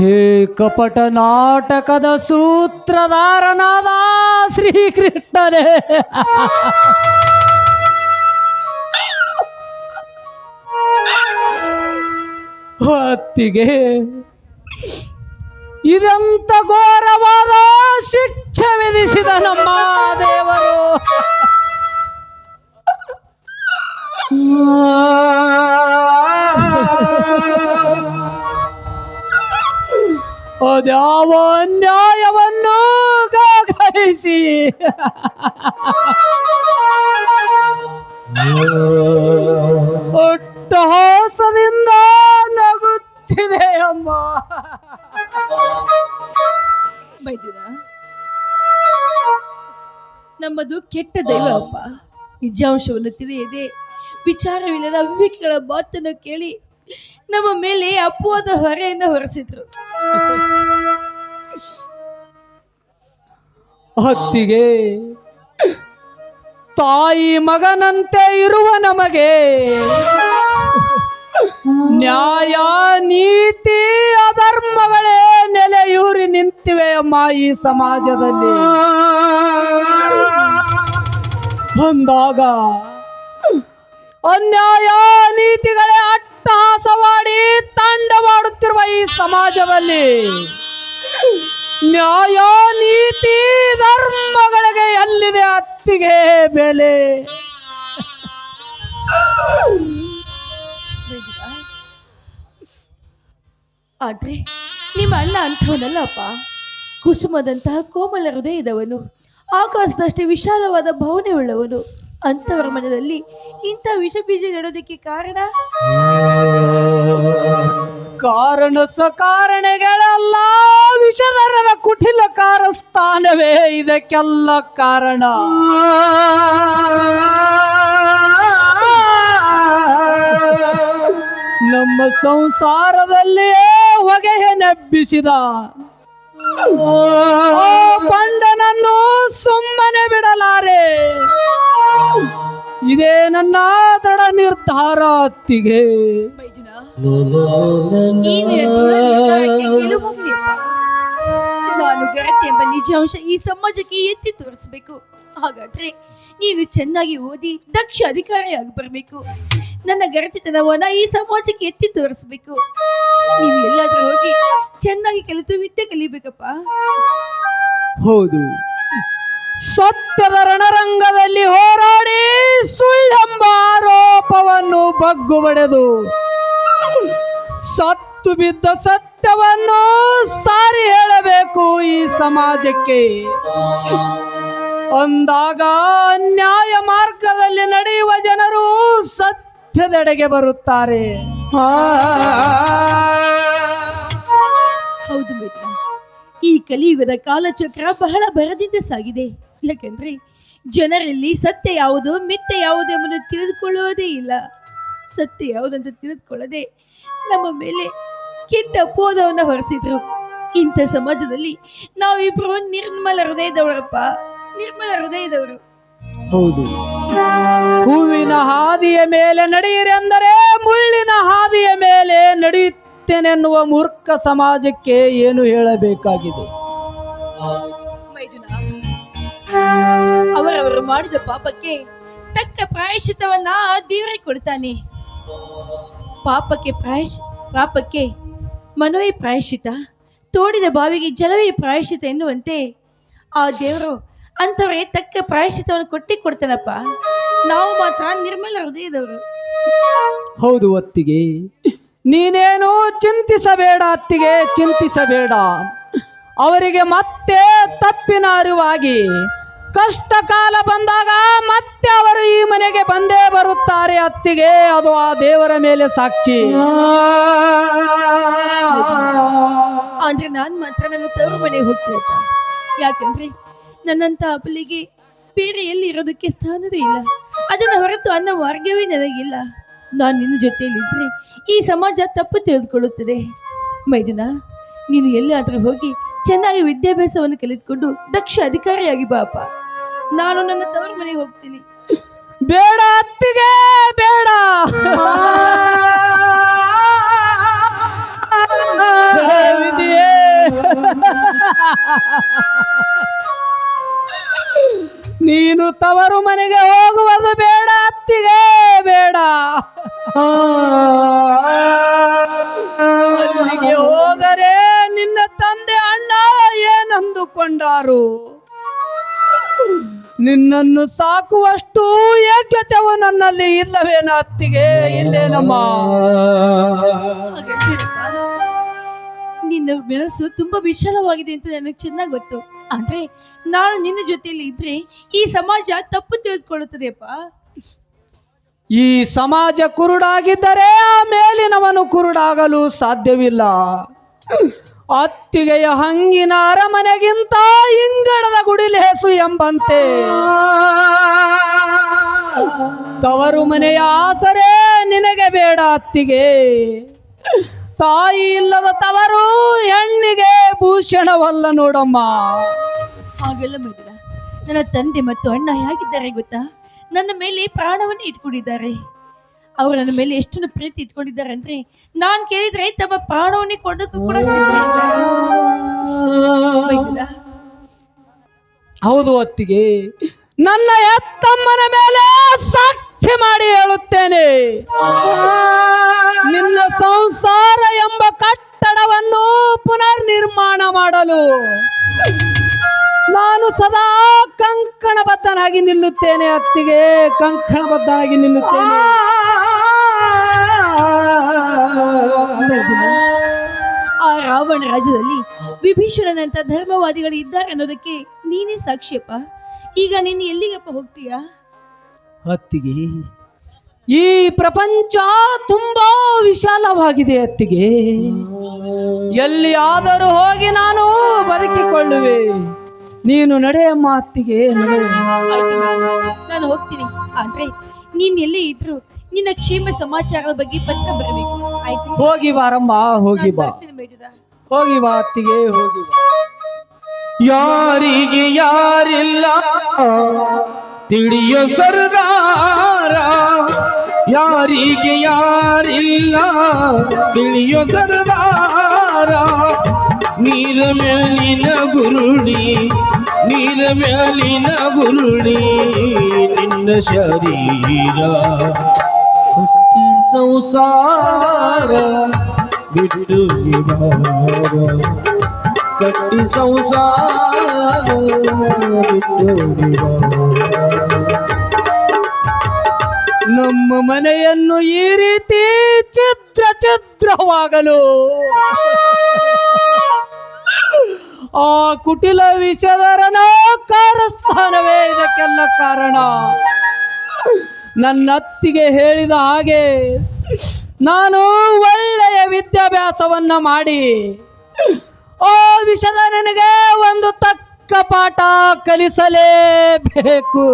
ಹೇ ಕಪಟ ನಾಟಕದ ಸೂತ್ರಧಾರನಾದ ಶ್ರೀಕೃಷ್ಣನೇ. ಹೊತ್ತಿಗೆ ಇದೆಂತ ಘೋರವಾದ ಶಿಕ್ಷೆ ವಿಧಿಸಿದ ನಮ್ಮ ದೇವರು. ಅದ್ಯಾವ ಅನ್ಯಾಯವನ್ನು ಕಾಗರಿಸಿ ಒಟ್ಟಹಾಸದಿಂದ ನಗುತ್ತಿದೆ ಅಮ್ಮ. ಬೈದುನ ನಮ್ಮದು ಕೆಟ್ಟ ದೈವ ಅಪ್ಪ. ನಿಜಾಂಶವನ್ನು ತಿಳಿಯದೆ ವಿಚಾರವಿಲ್ಲದ ಅಂಬಿಕೆಗಳ ಮಾತನ್ನು ಕೇಳಿ ನಮ್ಮ ಮೇಲೆ ಅಪ್ಪುವಾದ ಹೊರೆಯನ್ನು ಹೊರಿಸಿದ್ರು. ಹೊತ್ತಿಗೆ ತಾಯಿ ಮಗನಂತೆ ಇರುವ ನಮಗೆ ನ್ಯಾಯ, ನೀತಿ, ಅಧರ್ಮಗಳೇ ನೆಲೆಯೂರಿ ನಿಂತಿವೆ ಅಮ್ಮ ಈ ಸಮಾಜದಲ್ಲಿ. ಅಂದಾಗ ಅನ್ಯಾಯ, ನೀತಿಗಳೇ ಅಟ್ಟಹಾಸವಾಡಿ ತಾಂಡವಾಡುತ್ತಿರುವ ಈ ಸಮಾಜದಲ್ಲಿ ನ್ಯಾಯ, ನೀತಿ, ಧರ್ಮಗಳಿಗೆ ಎಲ್ಲಿದೆ ಅತ್ತಿಗೆ ಬೆಲೆ? ಆದ್ರೆ ನಿಮ್ಮ ಅಣ್ಣ ಅಂಥವನಲ್ಲಪ್ಪ. ಕುಸುಮದಂತಹ ಕೋಮಲ ಹೃದಯದವನು, ಆಕಾಶದಷ್ಟೇ ವಿಶಾಲವಾದ ಭಾವನೆ ಉಳ್ಳವನು ಅಂಥವರ ಮನದಲ್ಲಿ ಇಂಥ ವಿಷ ಬೀಜ ನೆಡೋದಕ್ಕೆ ಕಾರಣ? ಕಾರಣ ಸಕಾರಣಗಳೆಲ್ಲ ವಿಷಧರರ ಕುಟಿಲ ಕಾರಸ್ಥಾನವೇ ಇದಕ್ಕೆಲ್ಲ ಕಾರಣ. ನಮ್ಮ ಸಂಸಾರದಲ್ಲಿಯೇ ಹೊಗೆಯ ನೆಬ್ಬಿಸಿದ. ಪಂಡನನ್ನು ಸುಮ್ಮನೆ ಬಿಡಲಾರೆ. ಇದೇ ನನ್ನ ದೃಢ ನಿರ್ಧಾರ ಅತ್ತಿಗೆ. ನೀನು ನಿರ್ಧಾರಕ್ಕೆ ಗೆಲುವಾಗಲಿಪ್ಪ. ನಾನು ಗೆಳತಿ ಎಂಬ ನಿಜಾಂಶ ಈ ಸಮಾಜಕ್ಕೆ ಎತ್ತಿ ತೋರಿಸ್ಬೇಕು. ಹಾಗಾದ್ರೆ ನೀನು ಚೆನ್ನಾಗಿ ಓದಿ ದಕ್ಷ ಅಧಿಕಾರಿಯಾಗಿ ಬರಬೇಕು. ನನ್ನ ಗೆಳತಿತನವನ್ನ ಈ ಸಮಾಜಕ್ಕೆ ಎತ್ತಿ ತೋರಿಸ್ಬೇಕು. ನೀನು ಎಲ್ಲಾದ್ರೂ ಹೋಗಿ ಚೆನ್ನಾಗಿ ಕಲಿತು ವಿದ್ಯೆ ಕಲಿಬೇಕಪ್ಪ. ಹೌದು. ಸತ್ಯದ ರಣರಂಗದಲ್ಲಿ ಹೋರಾಡಿ ಬಗ್ಗು ಬಡೆದು ಸತ್ತು ಬಿದ್ದ ಸತ್ಯವನ್ನು ಸಾರಿ ಹೇಳಬೇಕು ಈ ಸಮಾಜಕ್ಕೆ. ಅಂದಾಗ ನ್ಯಾಯ ಮಾರ್ಗದಲ್ಲಿ ನಡೆಯುವ ಜನರು ಸತ್ಯದೆಡೆಗೆ ಬರುತ್ತಾರೆ. ಹೌದು ಮಿತ್ರ ಈ ಕಲಿಯುಗದ ಕಾಲಚಕ್ರ ಬಹಳ ಬರದಿಂದ ಸಾಗಿದೆ. ಯಾಕೆಂದ್ರೆ ಜನರಲ್ಲಿ ಸತ್ಯ ಯಾವುದು ಮಿಥ್ಯ ಯಾವುದು ಎಂಬುದನ್ನು ತಿಳಿದುಕೊಳ್ಳುವುದೇ ಇಲ್ಲ. ಸತ್ಯ ಯಾವುದಂತ ತಿಳಿದುಕೊಳ್ಳದೆ ನಮ್ಮ ಮೇಲೆ ಕೆಟ್ಟ ಅಪೋದವನ್ನು ಹೊರಿಸಿದ್ರು. ಇಂಥ ಸಮಾಜದಲ್ಲಿ ನಾವಿಬ್ರು ನಿರ್ಮಲ ಹೃದಯದವರಪ್ಪ ನಿರ್ಮಲ ಹೃದಯದವರು. ಹೌದು. ಹೂವಿನ ಹಾದಿಯ ಮೇಲೆ ನಡೆಯಿರಿ ಅಂದರೆ ಮುಳ್ಳಿನ ಹಾದಿಯ ಮೇಲೆ ನಡೆಯುತ್ತೇನೆನ್ನುವ ಮೂರ್ಖ ಸಮಾಜಕ್ಕೆ ಏನು ಹೇಳಬೇಕಾಗಿದೆ? ಅವರವರು ಮಾಡಿದ ಪಾಪಕ್ಕೆ ತಕ್ಕ ಪ್ರಾಯಶ್ಚಿತವನ್ನ ದೇವರೇ ಕೊಡ್ತಾನೆ. ಪಾಪಕ್ಕೆ ಪ್ರಾಯಶ್, ಪಾಪಕ್ಕೆ ಮನವೇ ಪ್ರಾಯಶ್ಚಿತ, ತೋಡಿದ ಬಾವಿಗೆ ಜಲವೇ ಪ್ರಾಯಶ್ಚಿತ ಎನ್ನುವಂತೆ ಆ ದೇವರು ಅಂಥವರೇ ತಕ್ಕ ಪ್ರಾಯಶ್ಚಿತವನ್ನು ಕೊಟ್ಟಿ ಕೊಡ್ತಾನಪ್ಪ. ನಾವು ಮಾತ್ರ ನಿರ್ಮಲ ಹೃದಯದವರು. ಹೌದು ಒತ್ತಿಗೆ ನೀನೇನು ಚಿಂತಿಸಬೇಡ ಅತ್ತಿಗೆ, ಚಿಂತಿಸಬೇಡ. ಅವರಿಗೆ ಮತ್ತೆ ತಪ್ಪಿನ ಅರಿವಾಗಿ ಕಷ್ಟ ಕಾಲ ಬಂದಾಗ ಮತ್ತೆ ಅವರು ಈ ಮನೆಗೆ ಬಂದೇ ಬರುತ್ತಾರೆ ಅತ್ತಿಗೆ. ಅದು ಆ ದೇವರ ಮೇಲೆ ಸಾಕ್ಷಿ. ಅಂದ್ರೆ ನಾನು ಮಾತ್ರ ನನ್ನ ತವರು ಮನೆಗೆ ಹೋಗ್ತೀನಿ ಯಾಕಂದ್ರೆ ನನ್ನಂತ ಅಪ್ಪಲಿಗೆ ಬೇರೆ ಎಲ್ಲಿ ಇರೋದಕ್ಕೆ ಸ್ಥಾನವೇ ಇಲ್ಲ. ಅದನ್ನ ಹೊರತು ಅನ್ನೋ ಮಾರ್ಗವೇ ನನಗಿಲ್ಲ. ನಾನು ನಿನ್ನ ಜೊತೆಯಲ್ಲಿದ್ದರೆ ಈ ಸಮಾಜ ತಪ್ಪು ತಿಳಿದುಕೊಳ್ಳುತ್ತದೆ ಮೈದುನ, ನೀನು ಎಲ್ಲಾದರೂ ಹೋಗಿ ಚೆನ್ನಾಗಿ ವಿದ್ಯಾಭ್ಯಾಸವನ್ನು ಕಲಿತುಕೊಂಡು ದಕ್ಷ ಅಧಿಕಾರಿಯಾಗಿ ಬಾಪ. ನಾನು ನನ್ನ ತವರ ಮನೆಗೆ ಹೋಗ್ತೀನಿ. ಬೇಡ ಅತ್ತಿಗೆ, ಬೇಡ. ನೀನು ತವರು ಮನೆಗೆ ಹೋಗುವುದು ಬೇಡ ಅತ್ತಿಗೆ, ಬೇಡ. ಅಲ್ಲಿಗೆ ಹೋದರೆ ನಿನ್ನ ತಂದೆ ಅಣ್ಣ ಏನಂದುಕೊಂಡಾರು? ನಿನ್ನನ್ನು ಸಾಕುವಷ್ಟು ಯೋಗ್ಯತೆವು ನನ್ನಲ್ಲಿ ಇಲ್ಲವೇನ ಅತ್ತಿಗೆ ಇಲ್ಲೇನಮ್ಮ ನಿನ್ನ ಮನಸ್ಸು ತುಂಬಾ ವಿಶಾಲವಾಗಿದೆ ಅಂತ ನನಗೆ ಚೆನ್ನಾಗಿ ಗೊತ್ತು. ಆದ್ರೆ ನಾನು ನಿನ್ನ ಜೊತೆಯಲ್ಲಿ ಇದ್ರೆ ಈ ಸಮಾಜ ತಪ್ಪು ತಿಳಿದುಕೊಳ್ಳುತ್ತದೆಯಪ್ಪ. ಈ ಸಮಾಜ ಕುರುಡಾಗಿದ್ದರೆ ಆ ಮೇಲಿನವನು ಕುರುಡಾಗಲು ಸಾಧ್ಯವಿಲ್ಲ. ಅತ್ತಿಗೆಯ ಹಂಗಿನ ಅರಮನೆಗಿಂತ ಇಂಗಡದ ಗುಡಿಲೇಸು ಎಂಬಂತೆ ತವರು ಮನೆಯ ಆಸರೆ ನಿನಗೆ ಬೇಡ ಅತ್ತಿಗೆ. ತಾಯಿ ಇಲ್ಲದ ತವರು ಹೆಣ್ಣಿಗೆ ಭೂಷಣವಲ್ಲ ನೋಡಮ್ಮ. ಹಾಗೆಲ್ಲ ಮಾಡಿದ ನನ್ನ ತಂದೆ ಮತ್ತು ಅಣ್ಣ ಹೇಗಿದ್ದಾರೆ ಗೊತ್ತಾ? ನನ್ನ ಮೇಲೆ ಪ್ರಾಣವನ್ನು ಇಟ್ಕೊಂಡಿದ್ದಾರೆ. ಅವರು ನನ್ನ ಮೇಲೆ ಎಷ್ಟೊಂದು ಪ್ರೀತಿ ಇಟ್ಕೊಂಡಿದ್ದಾರೆ ಅಂದ್ರೆ ನಾನ್ ಕೇಳಿದ್ರೆ ತಮ್ಮ ಪ್ರಾಣವನ್ನೇ ಕೊಡೋಕ್ಕೂ ಕೂಡ ಸಿದ್ಧ? ಹೌದು ಅತ್ತಿಗೆ ನನ್ನ ಎತ್ತಮ್ಮನ ಮೇಲೆ ಸಾಕ್ಷಿ ಮಾಡಿ ಹೇಳುತ್ತೇನೆ. ನಿನ್ನ ಸಂಸಾರ ಎಂಬ ಕಟ್ಟಡವನ್ನು ಪುನರ್ ನಿರ್ಮಾಣ ಮಾಡಲು ನಾನು ಸದಾ ಕಂಕಣಬದ್ಧನಾಗಿ ನಿಲ್ಲುತ್ತೇನೆ ಅತ್ತಿಗೆ. ಕಂಕಣಬದ್ಧನಾಗಿ ನಿಲ್ಲುತ್ತೇನೆ? ಆ ರಾವಣ ರಾಜ್ಯದಲ್ಲಿ ವಿಭೀಷಣನಂತ ಧರ್ಮವಾದಿಗಳು ಇದ್ದಾರೆ ಅನ್ನೋದಕ್ಕೆ ನೀನೇ ಸಾಕ್ಷಿಯಪ್ಪ. ಈಗ ನೀನು ಎಲ್ಲಿಗಪ್ಪ ಹೋಗ್ತೀಯಾ? ಅತ್ತಿಗೆ ಈ ಪ್ರಪಂಚ ತುಂಬಾ ವಿಶಾಲವಾಗಿದೆ ಅತ್ತಿಗೆ. ಎಲ್ಲಿಯಾದರೂ ಹೋಗಿ ನಾನು ಬದುಕಿಕೊಳ್ಳುವೆ. ನೀನು ನಡೆಯಮ್ಮ ಅತ್ತಿಗೆ ನಡೆ ಆಯ್ತು ನಾನು ಹೋಗ್ತೀನಿ. ಆದ್ರೆ ನೀನ್ ಎಲ್ಲಿ ಇದ್ರು ನಿನ್ನ ಕ್ಷೇಮ ಸಮಾಚಾರದ ಬಗ್ಗೆ ಪತ್ರ ಬರಬೇಕು. ಆಯ್ತು? ಹೋಗಿ ಬಾರಮ್ಮ ಹೋಗಿ ಬಾ. ಹೋಗಿ ಬಾ ಅತ್ತಿಗೆ ಹೋಗಿ ಬಾ. ಯಾರಿಗೆ ಯಾರಿಲ್ಲ? ತಿಳಿಯೋ ಸರ್ದಾರ, ಯಾರಿಗೆ ಯಾರಿಲ್ಲ? ತಿಳಿಯೋ ಸರ್ದಾರ, ನೀರ ಮೇಲಿನ ಗುರುಳಿ, ನೀರ ಮೇಲಿನ ಗುರುಳಿ ನಿನ್ನ ಶರೀರ. ಸಂಸಾರ ಬಿಟ್ಟು ಕಟ್ಟಿ ನಮ್ಮ ಮನೆಯನ್ನು ಈ ರೀತಿ ಚಿತ್ರ ಚಿತ್ರವಾಗಲು ಆ ಕುಟಿಲ ವಿಷಧರನ ಕಾರಸ್ಥಾನವೇ ಇದಕ್ಕೆಲ್ಲ ಕಾರಣ. ನನ್ನ ಅತ್ತಿಗೆ ಹೇಳಿದ ಹಾಗೆ ನಾನು ಒಳ್ಳೆಯ ವಿದ್ಯಾಭ್ಯಾಸವನ್ನ ಮಾಡಿ. ಓ ವಿಷದ ನನಗೆ ಒಂದು ತಕ್ಕ ಪಾಠ ಕಲಿಸಲೇಬೇಕು.